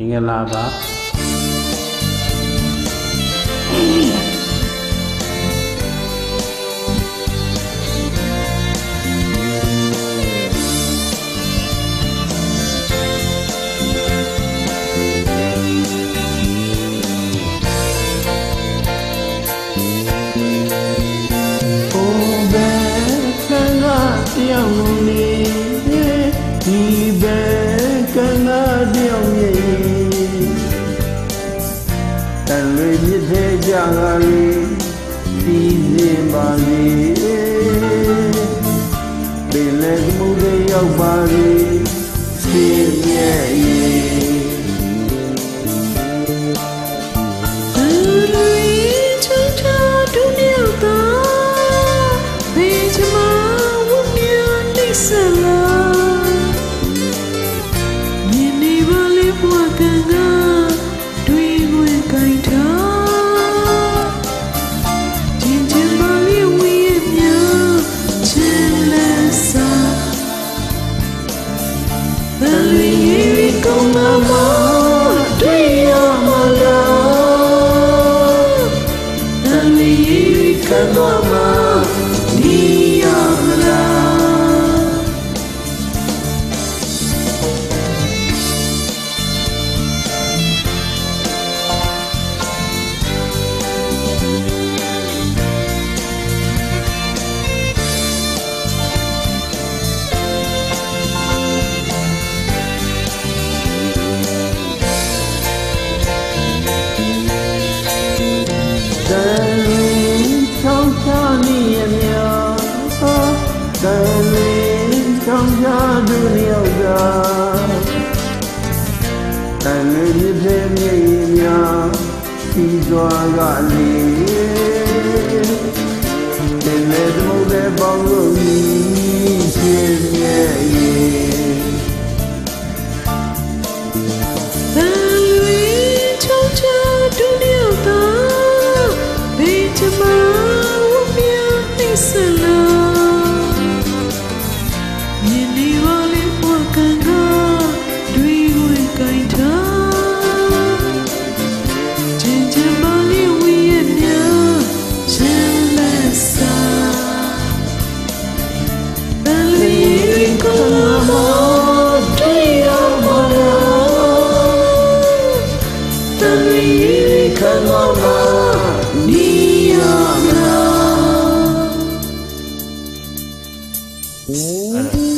应该喇叭 တရွေမြစ်သေးကြငါရီပြီးစေပါလေပင်လည်းမှုတွေရောက်ပါလေ 你看我吗？你要不要？ ဆောင်ကြသူလျောက်သာတန်လေမြစ်ပြေမြေများစီစွာကလေတင်လေသမုတ်တဲ့ပေါင်းလို့ရှင်ရဲ့ Ừ.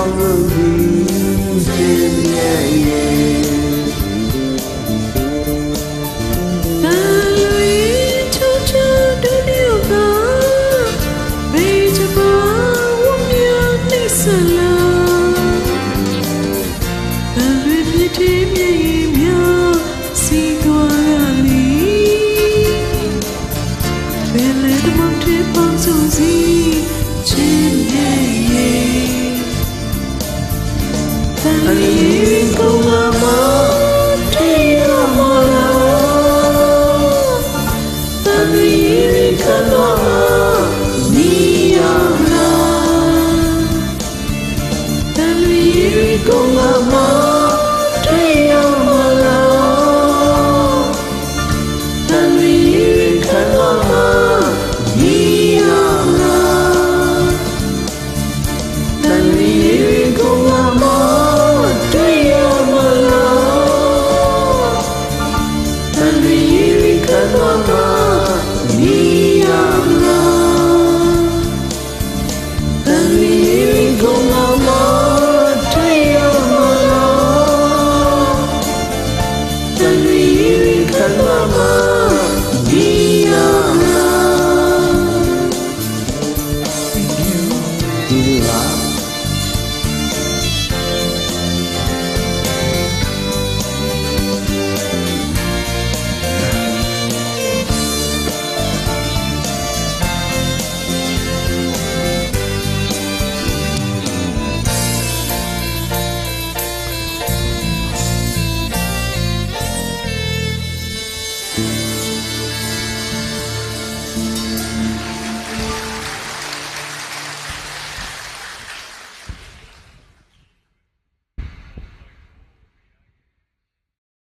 yalnız Ang iyong mga 的暖暖。